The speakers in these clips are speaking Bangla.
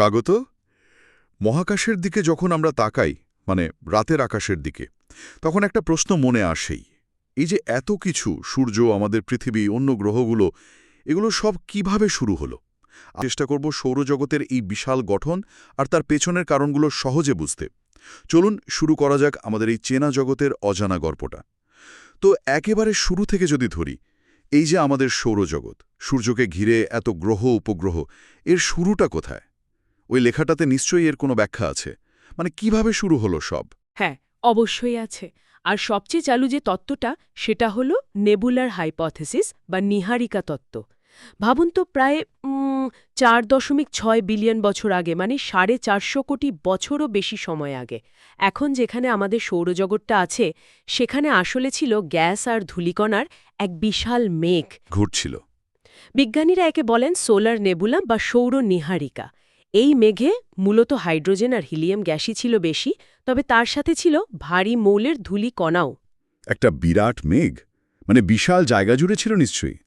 স্বাগত। মহাকাশের দিকে যখন আমরা তাকাই মানে রাতের আকাশের দিকে, তখন একটা প্রশ্ন মনে আসেই। এই যে এত কিছু, সূর্য, আমাদের পৃথিবী, অন্য গ্রহগুলো, এগুলো সব কীভাবে শুরু হলো? চেষ্টা করব সৌরজগতের এই বিশাল গঠন আর তার পেছনের কারণগুলো সহজে বুঝতে। চলুন শুরু করা যাক আমাদের এই চেনা জগতের অজানা গল্পটা। তো একেবারে শুরু থেকে যদি ধরি, এই যে আমাদের সৌরজগৎ, সূর্যকে ঘিরে এত গ্রহ, উপগ্রহ, এর শুরুটা কোথায়? ওই লেখাটাতে নিশ্চয়ই এর কোনো ব্যাখ্যা আছে। মানে কীভাবে শুরু হলো সব? হ্যাঁ অবশ্যই আছে। আর সবচেয়ে চালু যে তত্ত্বটা সেটা হলো নেবুলার হাইপথেসিস বা নিহারিকা তত্ত্ব। ভাবুন তো প্রায় চার দশমিক ছয় বিলিয়ন বছর আগে মানে সাড়ে চারশো কোটি বছরও বেশি সময় আগে। এখন যেখানে আমাদের সৌরজগৎটা আছে সেখানে আসলে ছিল গ্যাস আর ধূলিকণার এক বিশাল মেঘ। ঘুরছিল। বিজ্ঞানীরা একে বলেন সোলার নেবুলা বা সৌর নিহারিকা। এই মেঘে মূলত হাইড্রোজেন আর হিলিয়াম গ্যাসই ছিল বেশি তবে তার সাথে ছিল ভারী মৌলের ধুলি কণাও। একটা বিরাট মেঘ? মানে বিশাল জায়গা জুড়ে ছিল নিশ্চয়ই।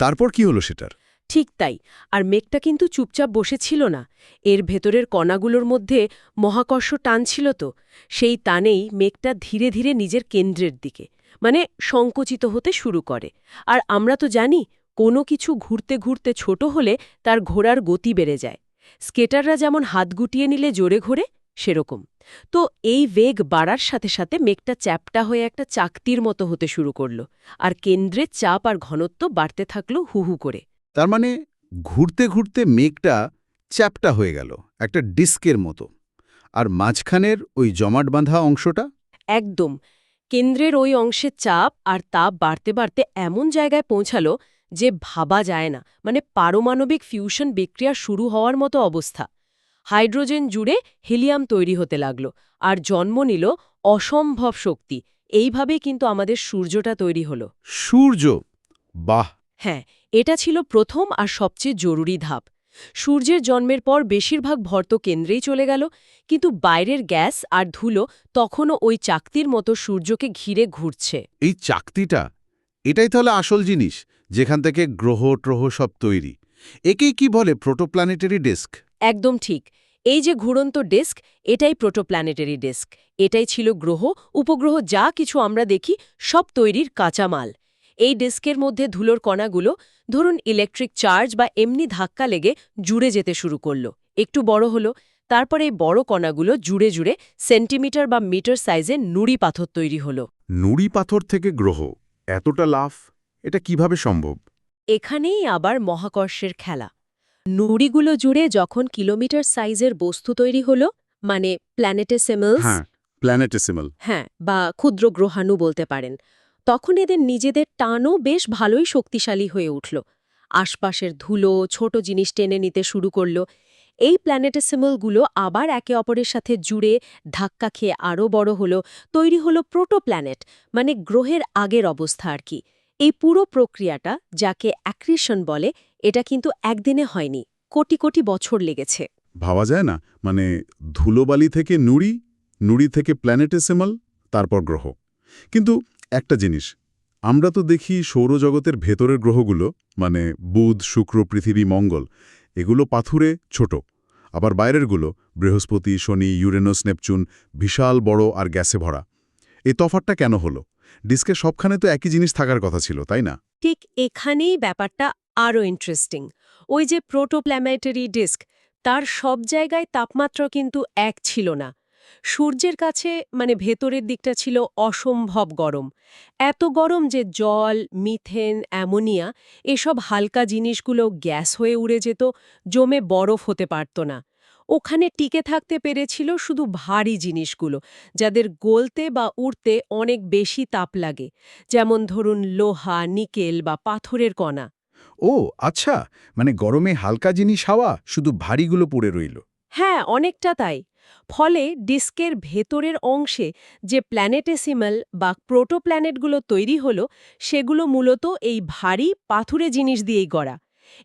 তারপর কি হলো সেটার? ঠিক তাই আর মেঘটা কিন্তু চুপচাপ বসেছিল না। এর ভেতরের কণাগুলোর মধ্যে মহাকর্ষ টান ছিল তো সেই টানেই মেঘটা ধীরে ধীরে নিজের কেন্দ্রের দিকে মানে সংকুচিত হতে শুরু করে। আর আমরা তো জানি কোনো কিছু ঘুরতে ঘুরতে ছোট হলে তার ঘোরার গতি বেড়ে যায়। স্কেটাররা যেমন হাত গুটিয়ে নিলে জোরে ঘোরে সেরকম। তো এই বেগ বাড়ার সাথে সাথে মেঘটা চ্যাপটা হয়ে একটা চাকতির মতো হতে শুরু করল আর কেন্দ্রের চাপ আর ঘনত্ব বাড়তে থাকল হু হু করে। তার মানে ঘুরতে ঘুরতে মেঘটা চ্যাপটা হয়ে গেল একটা ডিস্কের মতো। আর মাঝখানের ওই জমাট বাঁধা অংশটা? একদম। কেন্দ্রের ওই অংশের চাপ আর তাপ বাড়তে বাড়তে এমন জায়গায় পৌঁছালো যে ভাবা যায় না। মানে পারমাণবিক ফিউশন বিক্রিয়া শুরু হওয়ার মতো অবস্থা। হাইড্রোজেন জুড়ে হিলিয়াম তৈরি হতে লাগল আর জন্ম নিল অসম্ভব শক্তি। এইভাবেই কিন্তু আমাদের সূর্যটা তৈরি হলো। সূর্য? বাহ! হ্যাঁ এটা ছিল প্রথম আর সবচেয়ে জরুরি ধাপ। সূর্যের জন্মের পর বেশিরভাগ ভর তো কেন্দ্রেই চলে গেল কিন্তু বাইরের গ্যাস আর ধুলো তখনও ওই চাকতির মতো সূর্যকে ঘিরে ঘুরছে। এই চাকতিটা এটাই তাহলে আসল জিনিস যেখান থেকে গ্রহ ট্রহ সব তৈরি। একেই কি বলে প্রোটোপ্ল্যানেটারি ডিস্ক? একদম ঠিক। এই যে ঘুরন্ত ডিস্ক এটাই প্রোটোপ্ল্যানেটারি ডিস্ক। এটাই ছিল গ্রহ উপগ্রহ যা কিছু আমরা দেখি সব তৈরির কাঁচামাল। এই ডিস্কের মধ্যে ধুলোর কণাগুলো ধরুন ইলেকট্রিক চার্জ বা এমনি ধাক্কা লেগে জুড়ে যেতে শুরু করল। একটু বড় হলো তারপর এই বড় কণাগুলো জুড়ে জুড়ে সেন্টিমিটার বা মিটার সাইজে নুড়ি পাথর তৈরি হলো। নুড়ি পাথর থেকে গ্রহ। এতটা লাফ এটা কীভাবে সম্ভব? এখানেই আবার মহাকর্ষের খেলা। নুড়িগুলো জুড়ে যখন কিলোমিটার সাইজের বস্তু তৈরি হলো মানে প্ল্যানেটেসেমলস হ্যাঁ প্ল্যানেটেসিমাল। হ্যাঁ বা ক্ষুদ্র গ্রহাণু বলতে পারেন তখন এদের নিজেদের টানও বেশ ভালোই শক্তিশালী হয়ে উঠল। আশপাশের ধুলো ছোট জিনিস টেনে নিতে শুরু করল এই প্ল্যানেটেসিমলগুলো আবার একে অপরের সাথে জুড়ে ধাক্কা খেয়ে আরও বড় হলো, তৈরি হলো প্রোটোপ্ল্যানেট মানে গ্রহের আগের অবস্থা আর কি। এই পুরো প্রক্রিয়াটা, যাকে অ্যাক্রিশন বলে, এটা কিন্তু একদিনে হয়নি, কোটি কোটি বছর লেগেছে। ভাবা যায় না মানে ধুলোবালি থেকে নুড়ি নুড়ি থেকে প্ল্যানেটেসিমাল তারপর গ্রহ। কিন্তু একটা জিনিস, আমরা তো দেখি সৌরজগতের ভেতরের গ্রহগুলো মানে বুধ, শুক্র, পৃথিবী, মঙ্গল এগুলো পাথুরে ছোট। আবার বাইরেরগুলো বৃহস্পতি, শনি, ইউরেনাস, নেপচুন বিশাল, বড় আর গ্যাসে ভরা। এই তফাতটা কেন হলো? ডিস্কে সবখানে তো একই জিনিস থাকার কথা ছিল, তাই না? ঠিক এখানেই ব্যাপারটা আরও ইন্টারেস্টিং ওই যে প্রোটোপ্ল্যামেটারি ডিস্ক তার সব জায়গায় তাপমাত্রা কিন্তু এক ছিল না। সূর্যের কাছে মানে ভেতরের দিকটা ছিল অসম্ভব গরম। এত গরম যে জল মিথেন অ্যামোনিয়া এসব হালকা জিনিসগুলো গ্যাস হয়ে উড়ে যেত জমে বরফ হতে পারত না। ওখানে টিকে থাকতে পেরেছিল শুধু ভারী জিনিসগুলো যাদের গলতে বা উড়তে অনেক বেশি তাপ লাগে যেমন ধরুন লোহা নিকেল বা পাথরের কণা। ও আচ্ছা মানে গরমে হালকা জিনিস হাওয়া শুধু ভারীগুলো পড়ে রইল। হ্যাঁ অনেকটা তাই। ফলে ডিস্কের ভেতরের অংশে যে প্ল্যানেটেসিমাল বা প্রোটোপ্ল্যানেটগুলো তৈরি হলো, সেগুলো মূলত এই ভারী পাথুরে জিনিস দিয়েই গড়া।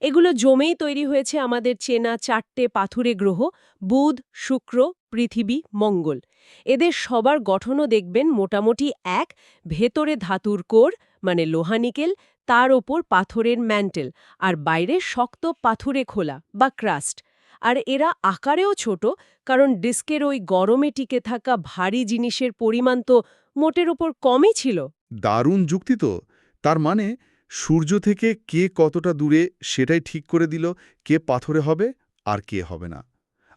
এগুলো জমেই তৈরি হয়েছে আমাদের চেনা চারটে পাথুরে গ্রহ, বুধ, শুক্র, পৃথিবী, মঙ্গল। এদের সবার গঠনও দেখবেন মোটামুটি এক, ভেতরে ধাতুর কোর মানে লোহানিকেল তার ওপর পাথরের ম্যান্টেল, আর বাইরে শক্ত পাথুরে খোলা বা ক্রাস্ট। আর এরা আকারেও ছোট কারণ ডিস্কের ওই গরমে টিকে থাকা ভারী জিনিসের পরিমাণ তো মোটের ওপর কমই ছিল। দারুণ যুক্তি তো। তার মানে সূর্য থেকে কে কতটা দূরে সেটাই ঠিক করে দিল কে পাথরে হবে আর কে হবে না।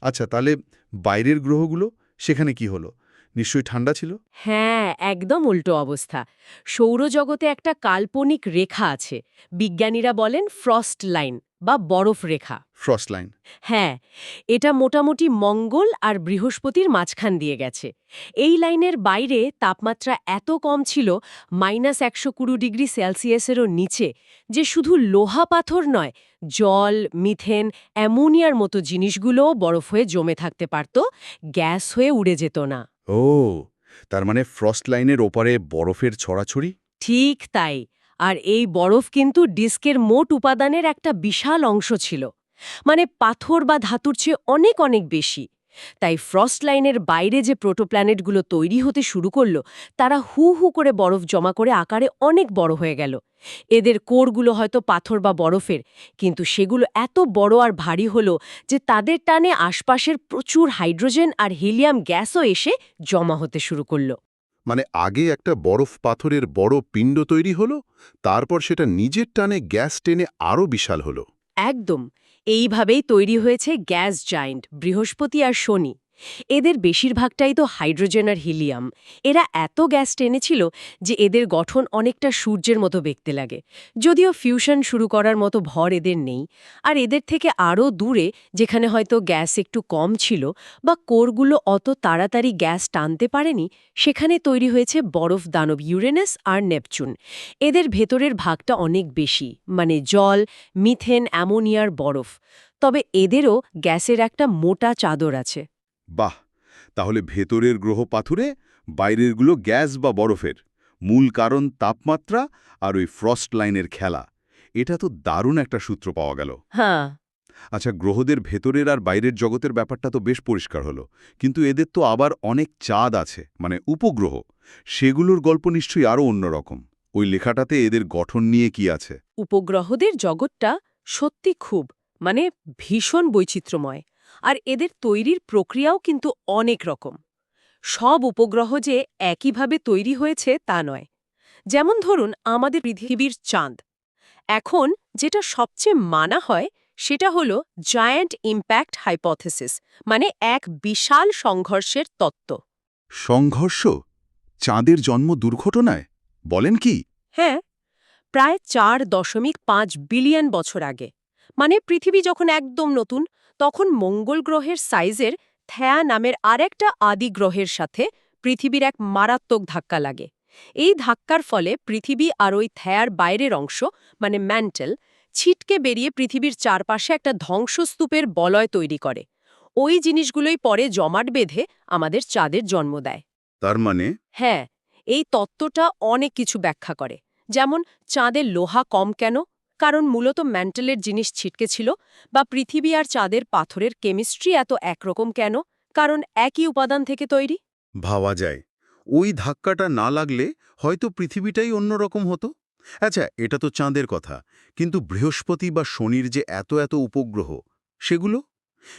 আচ্ছা তাহলে বাইরের গ্রহগুলো সেখানে কি হলো? নিশ্চয়ই ঠান্ডা ছিল? হ্যাঁ একদম উল্টো অবস্থা। সৌরজগতে একটা কাল্পনিক রেখা আছে বিজ্ঞানীরা বলেন ফ্রস্ট লাইন। বা বরফ রেখা। ফ্রস্ট লাইন হ্যাঁ এটা মোটামুটি মঙ্গল আর বৃহস্পতির মাঝখান দিয়ে গেছে। এই লাইনের বাইরে তাপমাত্রা এত কম ছিল মাইনাস একশো কুড়ি ডিগ্রি সেলসিয়াসেরও নিচে যে শুধু লোহা পাথর নয় জল মিথেন অ্যামোনিয়ার মতো জিনিসগুলোও বরফ হয়ে জমে থাকতে পারত গ্যাস হয়ে উড়ে যেত না। ও তার মানে ফ্রস্ট লাইনের ওপারে বরফের ছড়াছড়ি? ঠিক তাই। আর এই বরফ কিন্তু ডিস্কের মোট উপাদানের একটা বিশাল অংশ ছিল। মানে পাথর বা ধাতুর চেয়ে অনেক অনেক বেশি। তাই ফ্রস্ট লাইনের বাইরে যে প্রোটোপ্ল্যানেটগুলো তৈরি হতে শুরু করল, তারা হু হু করে বরফ জমা করে আকারে অনেক বড় হয়ে গেল। এদের কোরগুলো হয়তো পাথর বা বরফের, কিন্তু সেগুলো এত বড় আর ভারী হলো যে তাদের টানে আশপাশের প্রচুর হাইড্রোজেন আর হিলিয়াম গ্যাসও এসে জমা হতে শুরু করল। মানে আগে একটা বরফ পাথরের বড় পিণ্ড তৈরি হলো, তারপর সেটা নিজের টানে গ্যাস টেনে আরও বিশাল হলো। একদম। এইভাবেই তৈরি হয়েছে গ্যাস জায়েন্ট, বৃহস্পতি আর শনি। এদের বেশিরভাগটাই তো হাইড্রোজেন আর হিলিয়াম। এরা এত গ্যাস টেনেছিল যে এদের গঠন অনেকটা সূর্যের মতো দেখতে লাগে। যদিও ফিউশন শুরু করার মতো ভর এদের নেই। আর এদের থেকে আরও দূরে, যেখানে হয়তো গ্যাস একটু কম ছিল বা কোরগুলো অত তাড়াতাড়ি গ্যাস টানতে পারেনি, সেখানে তৈরি হয়েছে বরফ, দানব ইউরেনাস আর নেপচুন। এদের ভেতরের ভাগটা অনেক বেশি মানে জল, মিথেন, অ্যামোনিয়ার বরফ। তবে এদেরও গ্যাসের একটা মোটা চাদর আছে। বাহ তাহলে ভেতরের গ্রহ পাথুরে বাইরেরগুলো গ্যাস বা বরফের। মূল কারণ তাপমাত্রা আর ওই ফ্রস্ট লাইনের খেলা। এটা তো দারুণ একটা সূত্র পাওয়া গেল। হ্যাঁ। আচ্ছা গ্রহদের ভেতরের আর বাইরের জগতের ব্যাপারটা তো বেশ পরিষ্কার হলো। কিন্তু এদের তো আবার অনেক চাঁদ আছে মানে উপগ্রহ। সেগুলোর গল্প নিশ্চয়ই আরও অন্যরকম। ওই লেখাটাতে এদের গঠন নিয়ে কি আছে? উপগ্রহদের জগৎটা সত্যি খুব মানে ভীষণ বৈচিত্র্যময়। আর এদের তৈরির প্রক্রিয়াও কিন্তু অনেক রকম। সব উপগ্রহ যে একইভাবে তৈরি হয়েছে তা নয়। যেমন ধরুন আমাদের পৃথিবীর চাঁদ। এখন যেটা সবচেয়ে মানা হয় সেটা হলো জায়ান্ট ইম্প্যাক্ট হাইপথেসিস মানে এক বিশাল সংঘর্ষের তত্ত্ব। সংঘর্ষ? চাঁদের জন্ম দুর্ঘটনায়? বলেন কি? হ্যাঁ প্রায় চার দশমিক পাঁচ বিলিয়ন বছর আগে। মানে পৃথিবী যখন একদম নতুন তখন মঙ্গল গ্রহের সাইজের থ্যা নামের আরেকটা আদি গ্রহের সাথে পৃথিবীর এক মারাত্মক ধাক্কা লাগে। এই ধাক্কার ফলে পৃথিবী আর ওই থ্যার বাইরের অংশ মানে ম্যান্টেল ছিটকে বেরিয়ে পৃথিবীর চারপাশে একটা ধ্বংসস্তূপের বলয় তৈরি করে। ওই জিনিসগুলোই পরে জমাট বেঁধে আমাদের চাঁদের জন্ম দেয়। তার মানে? হ্যাঁ এই তত্ত্বটা অনেক কিছু ব্যাখ্যা করে। যেমন চাঁদের লোহা কম কেন? কারণ মূলত ম্যান্টেলের জিনিস ছিটকে ছিল বা পৃথিবী আর চাঁদের পাথরের কেমিস্ট্রি এত একরকম কেন? কারণ একই উপাদান থেকে তৈরি? ভাবা যায়। ওই ধাক্কাটা না লাগলে হয়তো পৃথিবীটাই অন্যরকম হতো। আচ্ছা এটা তো চাঁদের কথা। কিন্তু বৃহস্পতি বা শনির যে এত এত উপগ্রহ সেগুলো?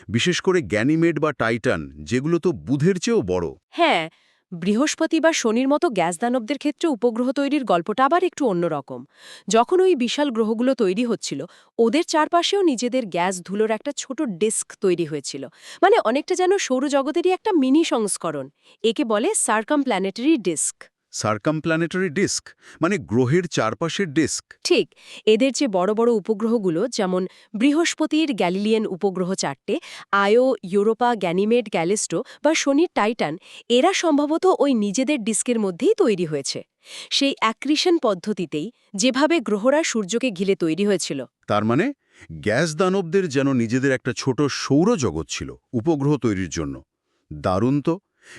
বিশেষ করে গ্যানিমেড বা টাইটান যেগুলো তো বুধের চেয়েও বড়। হ্যাঁ বৃহস্পতি বা শনির মতো গ্যাস দানবদের ক্ষেত্রে উপগ্রহ তৈরির গল্পটা আবার একটু অন্যরকম যখন ওই বিশাল গ্রহগুলো তৈরি হচ্ছিল, ওদের চারপাশেও নিজেদের গ্যাস ধুলোর একটা ছোট ডিস্ক তৈরি হয়েছিল। মানে অনেকটা যেন সৌরজগতেরই একটা মিনি সংস্করণ। একে বলে circum planetary disc. Circumplanetary disc মানে গ্রহের চারপাশের ডিস্ক ঠিক এদের যে বড় বড় উপগ্রহগুলো যেমন বৃহস্পতির গ্যালিলিয়ান উপগ্রহ চারটে আয়ো ইউরোপা গ্যানিমেড গ্যালিস্টো বা শনির টাইটান এরা সম্ভবত ওই নিজেদের ডিস্কের মধ্যেই তৈরি হয়েছে। সেই অ্যাক্রিশন পদ্ধতিতেই যেভাবে গ্রহরা সূর্যকে ঘিরে তৈরি হয়েছিল। তার মানে গ্যাস দানবদের যেন নিজেদের একটা ছোট সৌরজগৎ ছিল উপগ্রহ তৈরির জন্য। দারুণ তো।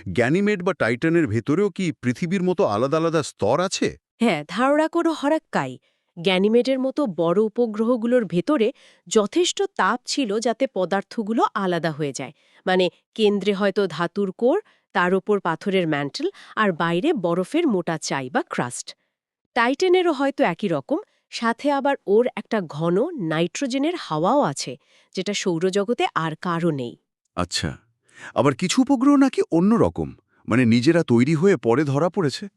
গ্যানিমেড বা টাইটানের ভেতরেও কি পৃথিবীর মতো আলাদা আলাদা স্তর আছে? হ্যাঁ ধারণা করো হরাক্কাই। গ্যানিমেডের মতো বড় উপগ্রহগুলোর ভেতরে যথেষ্ট তাপ ছিল যাতে পদার্থগুলো আলাদা হয়ে যায়। মানে কেন্দ্রে হয়তো ধাতুর কোর তার ওপর পাথরের ম্যান্টেল আর বাইরে বরফের মোটা চাই বা ক্রাস্ট। টাইটেনেরও হয়তো একই রকম সাথে আবার ওর একটা ঘন নাইট্রোজেনের হাওয়াও আছে যেটা সৌরজগতে আর কারও নেই। আচ্ছা। আবার কিছু উপগ্রহ নাকি অন্য রকম মানে নিজেরা তৈরি হয়ে পরে ধরা পড়েছে?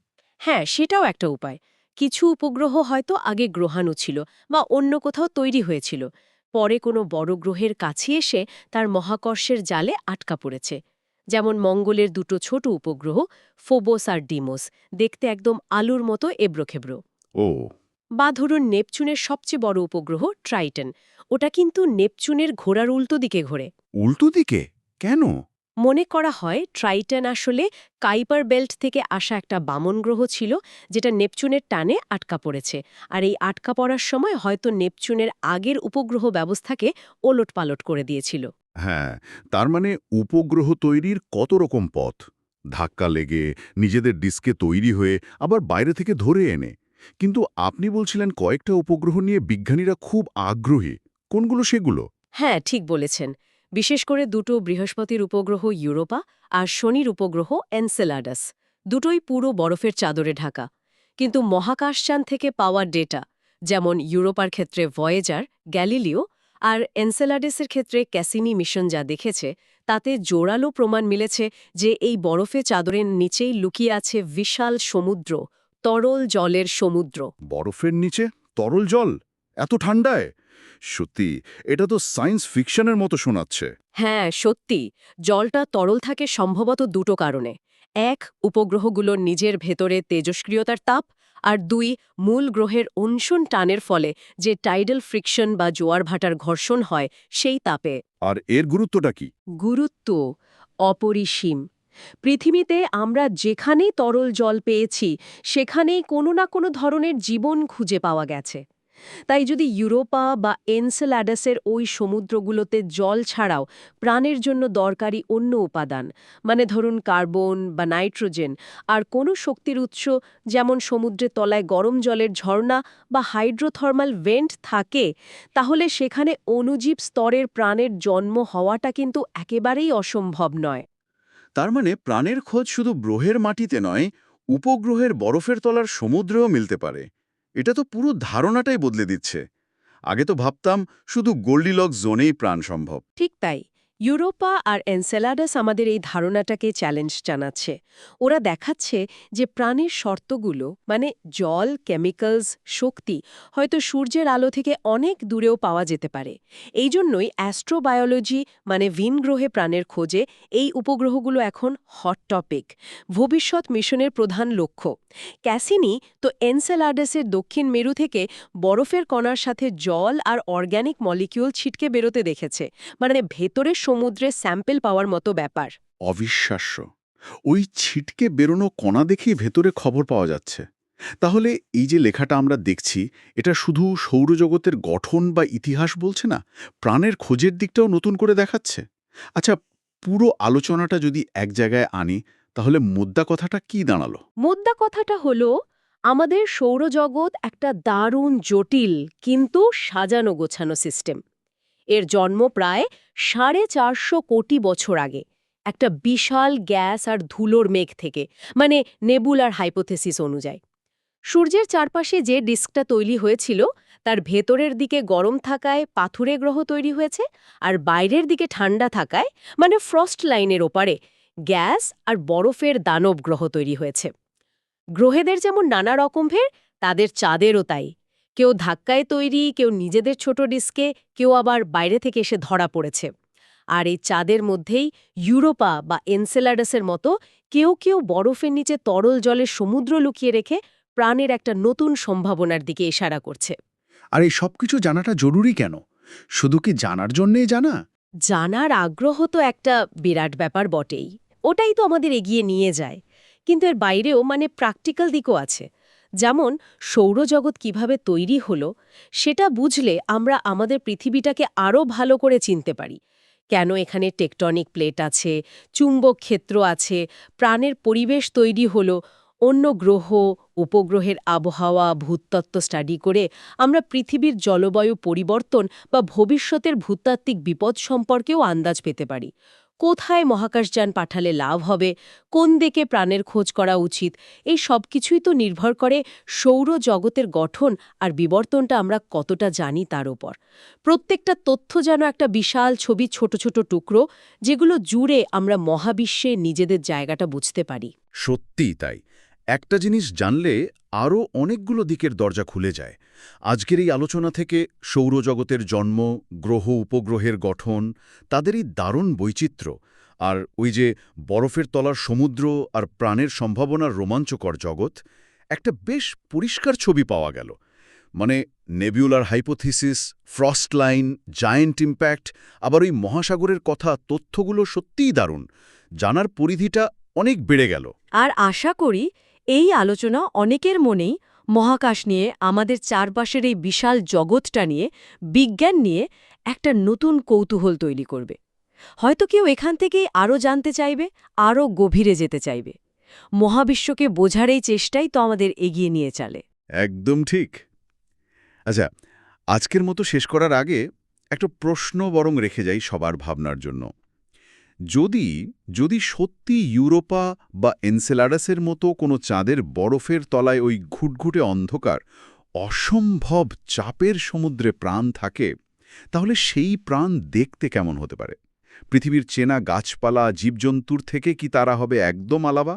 হ্যাঁ সেটাও একটা উপায়। কিছু উপগ্রহ হয়তো আগে গ্রহাণু ছিল বা অন্য কোথাও তৈরি হয়েছিল। পরে কোনো বড় গ্রহের কাছে এসে তার মহাকর্ষের জালে আটকা পড়েছে। যেমন মঙ্গলের দুটো ছোট উপগ্রহ ফোবোস আর ডিমোস দেখতে একদম আলুর মতো এবড়োখেবড়ো। ও। বা ধরুন নেপচুনের সবচেয়ে বড় উপগ্রহ ট্রাইটন। ওটা কিন্তু নেপচুনের ঘোড়ার উল্টো দিকে ঘোরে। উল্টো দিকে? কেন? মনে করা হয় ট্রাইটন আসলে কাইপার বেল্ট থেকে আসা একটা বামন গ্রহ ছিল যেটা নেপচুনের টানে আটকা পড়েছে। আর এই আটকা পড়ার সময় হয়তো নেপচুনের আগের উপগ্রহ ব্যবস্থাকে ওলটপালট করে দিয়েছিল। হ্যাঁ তার মানে উপগ্রহ তৈরির কত রকম পথ? ধাক্কা লেগে নিজেদের ডিস্কে তৈরি হয়ে আবার বাইরে থেকে ধরে এনে। কিন্তু আপনি বলছিলেন কয়েকটা উপগ্রহ নিয়ে বিজ্ঞানীরা খুব আগ্রহী। কোনগুলো সেগুলো? হ্যাঁ ঠিক বলেছেন। বিশেষ করে দুটো বৃহস্পতির উপগ্রহ ইউরোপা আর শনির উপগ্রহ এনসেলাডাস। দুটোই পুরো বরফের চাদরে ঢাকা। কিন্তু মহাকাশযান থেকে পাওয়া ডেটা, যেমন ইউরোপার ক্ষেত্রে ভয়েজার, গ্যালিলিও, আর এনসেলাডেসের ক্ষেত্রে ক্যাসিনি মিশন যা দেখেছে, তাতে জোরালো প্রমাণ মিলেছে যে এই বরফে চাদরের নিচেই লুকিয়ে আছে বিশাল সমুদ্র, তরল জলের সমুদ্র। বরফের নিচে তরল জল? এত ঠান্ডায়? সত্যি এটা তো সায়েন্স ফিকশনের মতো শোনাচ্ছে। হ্যাঁ সত্যি। জলটা তরল থাকে সম্ভবত দুটো কারণে। এক উপগ্রহগুলোর নিজের ভেতরে তেজস্ক্রিয়তার তাপ আর দুই মূল গ্রহের অনশন টানের ফলে যে টাইডাল ফ্রিকশন বা জোয়ার ভাটার ঘর্ষণ হয় সেই তাপে। আর এর গুরুত্বটা কি? গুরুত্ব অপরিসীম। পৃথিবীতে আমরা যেখানেই তরল জল পেয়েছি সেখানেই কোনো না কোনো ধরনের জীবন খুঁজে পাওয়া গেছে। তাই যদি ইউরোপা বা এনসেলাডাসের ওই সমুদ্রগুলোতে জল ছাড়াও প্রাণের জন্য দরকারি অন্য উপাদান মানে ধরুন কার্বন বা নাইট্রোজেন, আর কোনো শক্তির উৎস যেমন সমুদ্রের তলায় গরম জলের ঝর্ণা বা হাইড্রোথার্মাল ভেন্ট থাকে, তাহলে সেখানে অণুজীব স্তরের প্রাণের জন্ম হওয়াটা কিন্তু একেবারেই অসম্ভব নয়। তার মানে প্রাণের খোঁজ শুধু গ্রহের মাটিতে নয়, উপগ্রহের বরফের তলার সমুদ্রেও মিলতে পারে। এটা তো পুরো ধারণাটাই বদলে দিচ্ছে। আগে তো ভাবতাম শুধু গোল্ডিলক জোনেই প্রাণ সম্ভব। ঠিক তাই। ইউরোপা আর এনসেলাডাস আমাদের এই ধারণাটাকে চ্যালেঞ্জ জানাচ্ছে। ওরা দেখাচ্ছে যে প্রাণের শর্তগুলো মানে জল কেমিক্যালস শক্তি, হয়তো সূর্যের আলো থেকে অনেক দূরেও পাওয়া যেতে পারে। এই জন্যই অ্যাস্ট্রোবায়োলজি মানে ভিন গ্রহে প্রাণের খোঁজে, এই উপগ্রহগুলো এখন হট টপিক ভবিষ্যৎ মিশনের প্রধান লক্ষ্য। ক্যাসিনি তো এনসেলাডাসের দক্ষিণ মেরু থেকে বরফের কণার সাথে জল আর অর্গ্যানিক মলিকিউল ছিটকে বেরোতে দেখেছে মানে ভেতরে সমুদ্রে স্যাম্পেল পাওয়ার মতো ব্যাপার। অবিশ্বাস্য। ওই ছিটকে বেরোনো কণা দেখেই ভেতরে খবর পাওয়া যাচ্ছে। তাহলে এই যে লেখাটা আমরা দেখছি এটা শুধু সৌরজগতের গঠন বা ইতিহাস বলছে না প্রাণের খোঁজের দিকটাও নতুন করে দেখাচ্ছে? আচ্ছা পুরো আলোচনাটা যদি এক জায়গায় আনি তাহলে মুদ্রা কথাটা কি দাঁড়াল? মুদ্রা কথাটা হলো আমাদের সৌরজগৎ একটা দারুণ জটিল কিন্তু সাজানো গোছানো সিস্টেম। এর জন্ম প্রায় সাড়ে চারশো কোটি বছর আগে, একটা বিশাল গ্যাস আর ধুলোর মেঘ থেকে মানে নেবুলার হাইপোথেসিস অনুযায়ী। সূর্যের চারপাশে যে ডিস্কটা তৈরি হয়েছিল, তার ভেতরের দিকে গরম থাকায় পাথুরে গ্রহ তৈরি হয়েছে আর বাইরের দিকে ঠান্ডা থাকায় মানে ফ্রস্ট লাইনের ওপারে, গ্যাস আর বরফের দানব গ্রহ তৈরি হয়েছে। গ্রহেদের যেমন নানা রকম ভের তাদের চাঁদেরও তাই। কেউ ধাক্কায় তৈরি কেউ নিজেদের ছোট ডিস্কে কেউ আবার বাইরে থেকে এসে ধরা পড়েছে। আর এই চাঁদের মধ্যেই ইউরোপা বা এনসেলাডাসের মতো কেউ কেউ বরফের নিচে তরল জলের সমুদ্র লুকিয়ে রেখে প্রাণের একটা নতুন সম্ভাবনার দিকে ইশারা করছে। আর এই সব কিছু জানাটা জরুরি কেন? শুধু কি জানার জন্যেই জানা? জানার আগ্রহ তো একটা বিরাট ব্যাপার বটেই। ওটাই তো আমাদের এগিয়ে নিয়ে যায়। কিন্তু এর বাইরেও মানে প্র্যাকটিক্যাল দিকও আছে। যেমন, সৌরজগৎ কীভাবে তৈরি হলো, সেটা বুঝলে আমরা আমাদের পৃথিবীটাকে আরও ভালো করে চিনতে পারি। কেন এখানে টেকটনিক প্লেট আছে, চুম্বক ক্ষেত্র আছে, প্রাণের পরিবেশ তৈরি হলো, অন্য গ্রহ, উপগ্রহের আবহাওয়া, ভূতত্ত্ব স্টাডি করে আমরা পৃথিবীর জলবায়ু পরিবর্তন বা ভবিষ্যতের ভূতাত্ত্বিক বিপদ সম্পর্কেও আন্দাজ পেতে পারি। কোথায় মহাকাশযান পাঠালে লাভ হবে, কোন দিকে প্রাণের খোঁজ করা উচিত, এই সব কিছুই তো নির্ভর করে সৌর জগতের গঠন আর বিবর্তনটা আমরা কতটা জানি তার উপর। প্রত্যেকটা তথ্য যেন একটা বিশাল ছবি ছোট ছোট টুকরো, যেগুলো জুড়ে আমরা মহাবিশ্বে নিজেদের জায়গাটা বুঝতে পারি। সত্যিই তাই। একটা জিনিস জানলে আরও অনেকগুলো দিকের দরজা খুলে যায়। আজকের এই আলোচনা থেকে সৌরজগতের জন্ম, গ্রহ উপগ্রহের গঠন, তাদের এই দারুণ বৈচিত্র্য আর ওই যে বরফের তলার সমুদ্র আর প্রাণের সম্ভাবনার রোমাঞ্চকর জগৎ, একটা বেশ পরিষ্কার ছবি পাওয়া গেল। মানে nebular hypothesis, frost line, giant impact, আবার ওই মহাসাগরের কথা, তথ্যগুলো সত্যিই দারুণ। জানার পরিধিটা অনেক বেড়ে গেল। আর আশা করি এই আলোচনা অনেকের মনেই মহাকাশ নিয়ে, আমাদের চারপাশের এই বিশাল জগৎটা নিয়ে, বিজ্ঞান নিয়ে একটা নতুন কৌতূহল তৈরি করবে। হয়তো কেউ এখান থেকেই আরও জানতে চাইবে, আরও গভীরে যেতে চাইবে। মহাবিশ্বকে বোঝার এই চেষ্টাই তো আমাদের এগিয়ে নিয়ে চলে। একদম ঠিক। আচ্ছা আজকের মতো শেষ করার আগে একটা প্রশ্ন বরং রেখে যাই সবার ভাবনার জন্য। যদি যদি সত্যি ইউরোপা বা এনসেলাডাসের মতো কোনো চাঁদের বরফের তলায় ওই ঘুটঘুটে অন্ধকার, অসম্ভব চাপের সমুদ্রে প্রাণ থাকে, তাহলে সেই প্রাণ দেখতে কেমন হতে পারে? পৃথিবীর চেনা গাছপালা, জীবজন্তুর থেকে কি তারা হবে একদম আলাবা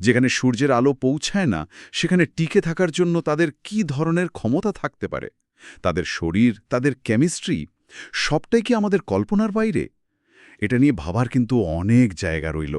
যেখানে সূর্যের আলো পৌঁছায় না, সেখানে টিকে থাকার জন্য তাদের কি ধরনের ক্ষমতা থাকতে পারে? তাদের শরীর, তাদের কেমিস্ট্রি, সবটাই কি আমাদের কল্পনার বাইরে? এটা নিয়ে ভাবার কিন্তু অনেক জায়গা রইল।